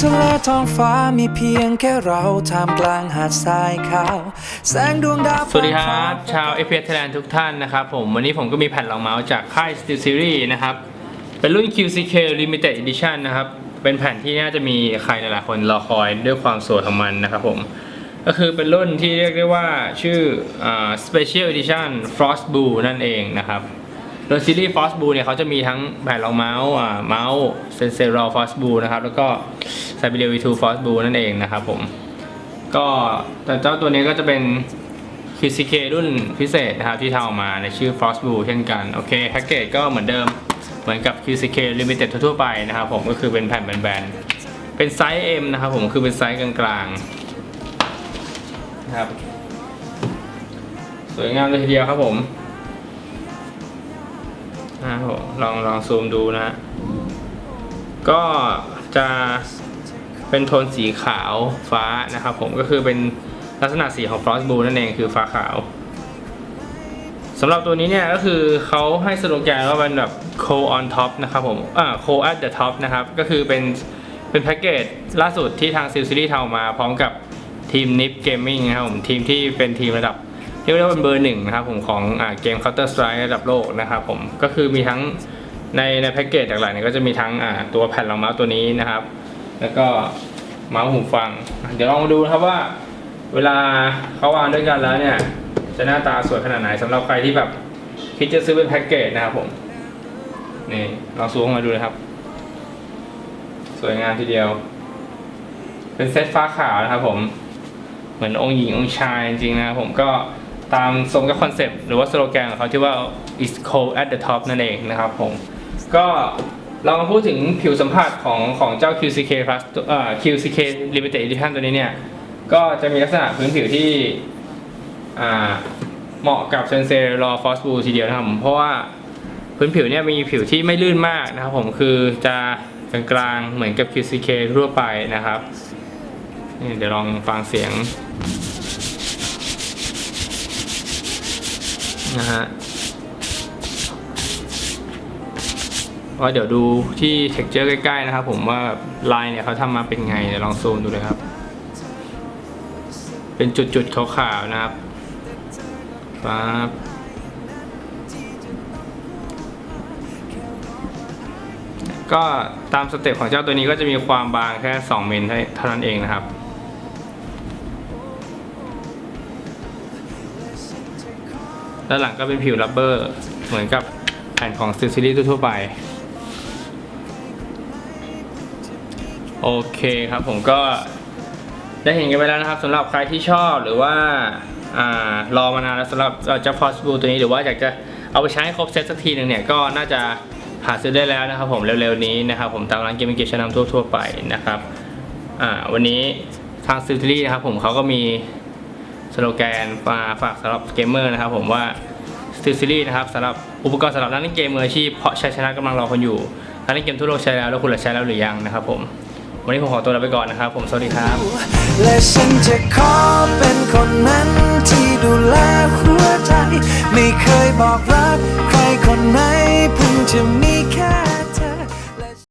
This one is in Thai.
ทะเลท้องฟ้ามีเพียงแค่เราท่ามกลางหาดทรายขาว แสงดวงดาวสวัสดีครับ ชาว FPS Thailand ทุกท่านนะครับผม วันนี้ผมก็มีแผ่นรองเมาส์จากค่าย Steel Series นะครับ เป็นรุ่น QCK Limited Edition นะครับ เป็นแผ่นที่น่าจะมีใครหลายๆคนรอคอยด้วยความสวยของมันนะครับผม ก็คือเป็นรุ่นที่เรียกได้ว่าชื่ออ่า Special Edition Frost Blue นั่นเองนะครับโดยซีรีส์ Frost Blue เนี่ยเขาจะมีทั้งแผ่นรองเมาส์อ่าเมาส์ Sensei Frost Blue นะครับ แล้วก็ Siberia V2 Frost Blue นั่นเองนะครับผม ก็แต่เจ้าตัวนี้ก็จะเป็น QCK รุ่นพิเศษนะครับ ที่ทำออกมาในชื่อ Frost Blue เช่นกัน โอเคแพ็กเกจก็เหมือนเดิมเหมือนกับ QCK Limited ทั่วๆไปนะครับผมก็คือเป็นแผ่นแบนๆเป็นไซส์ M นะครับผมคือเป็นไซส์กลางๆนะครับสวยงามเลยทีเดียวครับผม นะครับผมลองลองซูมดูนะ ก็จะเป็นโทนสีขาวฟ้านะครับผมก็คือเป็นลักษณะสีของ Frost Blue นั่นเองคือฟ้าขาวสำหรับตัวนี้เนี่ยก็คือเขาให้สโลแกนว่าเป็นแบบ cold on top นะครับผมอ่า cold at the top นะครับ ก็คือเป็นเป็นแพ็กเกจล่าสุดที่ทางซิลซีรีส์ทำมาพร้อมกับทีม NIP Gaming นะครับผมทีมที่เป็นทีมระดับ เรียกได้ว่าเป็นเบอร์หนึ่งนะครับผมของอเกม Counter Strike ระดับโลกนะครับผมก็คือมีทั้งในในแพ็กเกจหลักๆเนี่ยก็จะมีทั้งตัวแผ่นรองเมาส์ตัวนี้นะครับ แล้วก็เมาส์หูฟัง เดี๋ยวลองมาดูนะครับว่า เวลาเขาวางด้วยกันแล้วเนี่ยจะหน้าตาสวยขนาดไหนสำหรับใครที่แบบคิดจะซื้อเป็นแพ็กเกจนะครับผมนี่ลองซูมเข้ามาดูนะครับ สวยงามทีเดียว เป็นเซตฟ้าขาวนะครับผมเหมือนองค์หญิงองค์ชายจริงๆนะครับผมก็ ตามทรงกับคอนเซปต์หรือว่าสโลแกนของเขาที่ว่า is cold at the top นั่นเองนะครับผมก็เรามาพูดถึงผิวสัมผัสของของเจ้า QCK Plus อ่อ QCK Limited Edition ตัวนี้เนี่ย ก็จะมีลักษณะพื้นผิวที่อ่าเหมาะกับเซนเซอร์รอฟอสบูทีเดียวนะครับผมเพราะว่าพื้นผิวเนี่ยมีผิวที่ไม่ลื่นมากนะครับผมคือจะกลางๆเหมือนกับ QCK ทั่วไปนะครับนี่เดี๋ยวลองฟังเสียง นะฮะว่าเดี๋ยวดูที่ texture ใกล้ๆนะครับ ผมว่าลายเนี่ยเขาทำมาเป็นไงเดี๋ยวลองซูมดูเลยครับ เป็นจุดๆขาวๆนะครับปั๊บก็ตามสเต็ปของเจ้าตัวนี้ก็จะมีความบางแค่2มิลเท่านั้นเองนะครับ ด้านหลังก็เป็นผิวรับเบอร์ เหมือนกับแผ่นของซิลซีรีส์ทั่วไป โอเคครับผมก็ได้เห็นกันไปแล้วนะครับสำหรับใครที่ชอบหรือว่าอ่ารอมานานแล้วสำหรับเจ้า Possible ตัวนี้หรือว่าอยากจะเอาไปใช้ให้ครบเซตสักทีหนึ่งเนี่ยก็น่าจะหาซื้อได้แล้วนะครับผมเร็วๆนี้นะครับผมตามร้านเกมเกชันนำทั่วๆไปนะครับอ่าวันนี้ทางซิลทีนะครับผมเขาก็มี สโลแกนมาฝากสำหรับเกมเมอร์นะครับผมว่า Steel Series นะครับสำหรับอุปกรณ์สำหรับนักเล่นเกมมืออาชีพเพราะชัยชนะกำลังรอคนอยู่นักเล่นเกมทั่วโลกใช้แล้วแล้วคุณล่ะใช้แล้วหรือยังนะครับผมวันนี้ผมขอตัวลาไปก่อนนะครับ ผมสวัสดีครับ และฉันจะขอเป็นคนนั้นที่ดูแลหัวใจ ไม่เคยบอกรักใครคนไหนเพิ่งจะมี